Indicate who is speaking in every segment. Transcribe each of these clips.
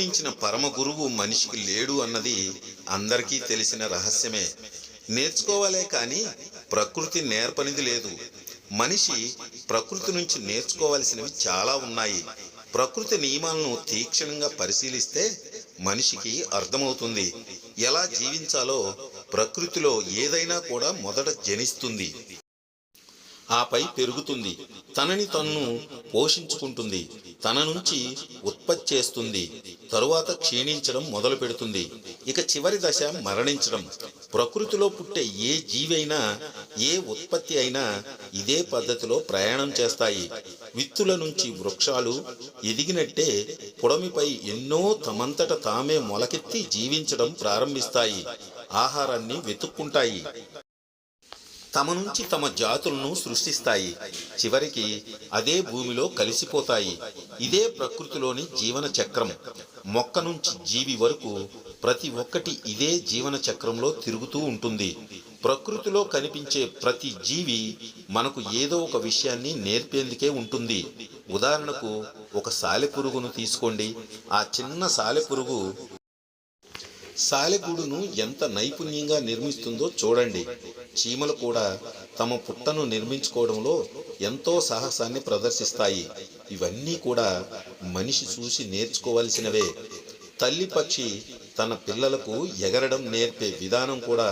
Speaker 1: మించిన పరమ గురువు మనిషికి లేడు అన్నది అందరికీ తెలిసిన రహస్యమే. నేర్చుకోవాలే కానీ ప్రకృతి నేర్పనిది లేదు. మనిషి ప్రకృతి నుంచి నేర్చుకోవాల్సినవి చాలా ఉన్నాయి. ప్రకృతి నియమాలను తీక్షణంగా పరిశీలిస్తే మనిషికి అర్థమవుతుంది. ఎలా జీవించాలో ప్రకృతిలో ఏదైనా కూడా మొదట జనిస్తుంది. ఆపై పెరుగుతుంది. తనని తన్ను పోషించుకుంటుంది. తన నుంచి ఉత్పత్తి చేస్తుంది. తరువాత క్షీణించడం మొదలు పెడుతుంది ఇక చివరి దశ మరణించడం. ప్రకృతిలో పుట్టే ఏ జీవైనా ఏ ఉత్పత్తి అయినా ఇదే పద్ధతిలో ప్రయాణం చేస్తాయి. విత్తుల నుంచి వృక్షాలు ఎదిగినట్టే పొడమిపై ఎన్నో తమంతట తామే మొలకెత్తి జీవించడం ప్రారంభిస్తాయి. ఆహారాన్ని వెతుక్కుంటాయి. తమ నుంచి తమ జాతులను సృష్టిస్తాయి. చివరికి అదే భూమిలో కలిసిపోతాయి. ఇదే ప్రకృతిలోని జీవన చక్రం మొక్క నుంచి జీవి వరకు ప్రతి ఒక్కటి ఇదే జీవన చక్రంలో తిరుగుతూ ఉంటుంది. ప్రకృతిలో కనిపించే ప్రతి జీవి మనకు ఏదో ఒక విషయాన్ని నేర్పేందుకే ఉంటుంది. ఉదాహరణకు ఒక సాలెపురుగును తీసుకోండి. ఆ చిన్న సాలెపురుగు సాలెగూడును ఎంత నైపుణ్యంగా నిర్మిస్తుందో చూడండి. చీమలు కూడా తమ పుట్టను నిర్మించుకోవడంలో ఎంతో సాహసాన్ని ప్రదర్శిస్తాయి. ఇవన్నీ కూడా మనిషి చూసి నేర్చుకోవలసినవే. తల్లి పక్షి తన పిల్లలకు ఎగరడం నేర్పే విధానం కూడా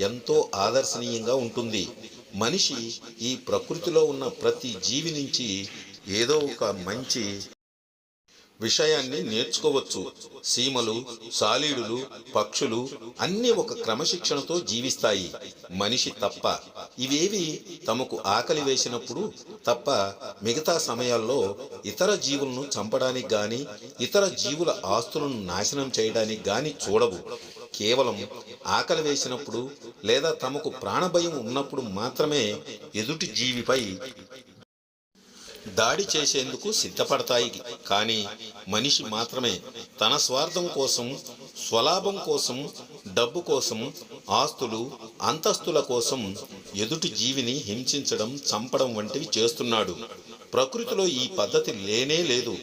Speaker 1: ఎంతో ఆదర్శనీయంగా ఉంటుంది. మనిషి ఈ ప్రకృతిలో ఉన్న ప్రతి జీవి నుంచి ఏదో ఒక మంచి విషయాన్ని నేర్చుకోవచ్చు. సీమలు సాలీడులు పక్షులు అన్ని ఒక క్రమశిక్షణతో జీవిస్తాయి. మనిషి తప్ప ఇవేవి తమకు ఆకలి వేసినప్పుడు తప్ప మిగతా సమయాల్లో ఇతర జీవులను చంపడానికి గాని ఇతర జీవుల ఆస్తులను నాశనం చేయడానికి గాని చూడవు. కేవలం ఆకలి వేసినప్పుడు లేదా తమకు ప్రాణభయం ఉన్నప్పుడు మాత్రమే ఎదుటి జీవిపై దాడి చేసేందుకు సిద్ధపడతాయి. కానీ మనిషి మాత్రమే తన స్వార్థం కోసం స్వలాభం కోసం డబ్బు కోసం ఆస్తులు అంతస్తుల కోసం ఎదుటి జీవిని హింసించడం చంపడం వంటివి చేస్తున్నాడు. ప్రకృతిలో ఈ పద్ధతి లేనే లేదు.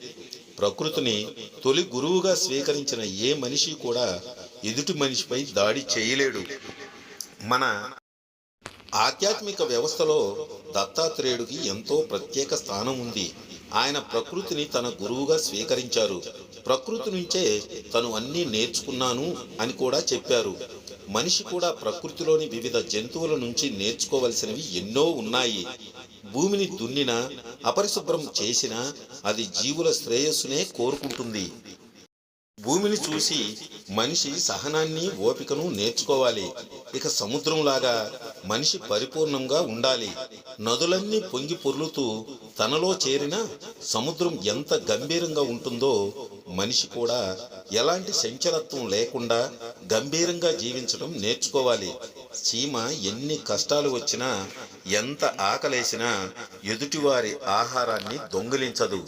Speaker 1: ప్రకృతిని తొలి గురువుగా స్వీకరించిన ఏ మనిషి కూడా ఎదుటి మనిషిపై దాడి చేయలేడు. మన ఆధ్యాత్మిక వ్యవస్థలో దత్తాత్రేయుడికి ఎంతో ప్రత్యేక స్థానం ఉంది. ఆయన ప్రకృతిని తన గురువుగా స్వీకరించారు. ప్రకృతి నుంచే తను అన్నీ నేర్చుకున్నాను అని కూడా చెప్పారు. మనిషి కూడా ప్రకృతిలోని వివిధ జంతువుల నుంచి నేర్చుకోవలసినవి ఎన్నో ఉన్నాయి. భూమిని దున్నినా అపరిశుభ్రం చేసినా అది జీవుల శ్రేయస్సునే కోరుకుంటుంది. భూమిని చూసి మనిషి సహనాన్ని ఓపికను నేర్చుకోవాలి. ఇక సముద్రంలాగా మనిషి పరిపూర్ణంగా ఉండాలి. నదులన్నీ పొంగి పొర్లుతూ తనలో చేరిన సముద్రం ఎంత గంభీరంగా ఉంటుందో మనిషి కూడా ఎలాంటి సంచలత్వం లేకుండా గంభీరంగా జీవించడం నేర్చుకోవాలి. చీమ ఎన్ని కష్టాలు వచ్చినా ఎంత ఆకలేసినా ఎదుటివారి ఆహారాన్ని దొంగిలించదు.